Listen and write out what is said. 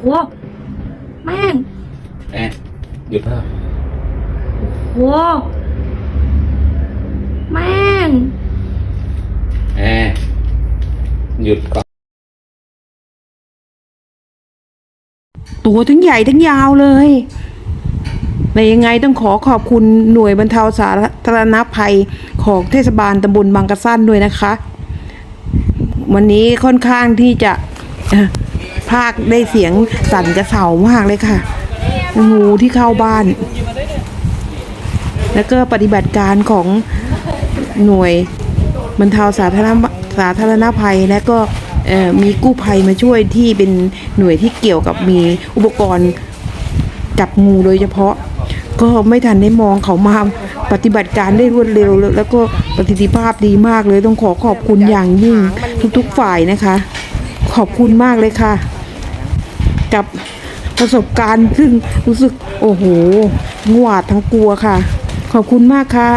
โหแม่งแอะหยุดเถอะโหแม่งแอะหยุดก่อนตัวทั้งใหญ่ทั้งยาวเลยแต่ยังไงต้องขอขอบคุณหน่วยบรรเทาสาธารณภัยของเทศบาลตำบลบางกระสั้นด้วยนะคะ วันนี้ค่อนข้างที่จะ ภาคได้เสียงสั่นกระเสามากเลยค่ะ งูที่เข้าบ้าน แล้วก็ปฏิบัติการของหน่วยบรรเทาสาธารณสาธารณภัยและก็มีกู้ภัยมาช่วยที่เป็นหน่วยที่เกี่ยวกับมีอุปกรณ์จับงูโดยเฉพาะ ก็ไม่ทันได้มองเขามาปฏิบัติการได้รวดเร็ว แล้วแล้วก็ประสิทธิภาพดีมากเลยต้องขอขอบคุณอย่างยิ่งทุกๆฝ่ายนะคะ ขอบคุณมากเลยค่ะ กับประสบการณ์ซึ่งรู้สึกโอ้โหงหวาดทั้งกลัวค่ะ ขอบคุณมากค่ะ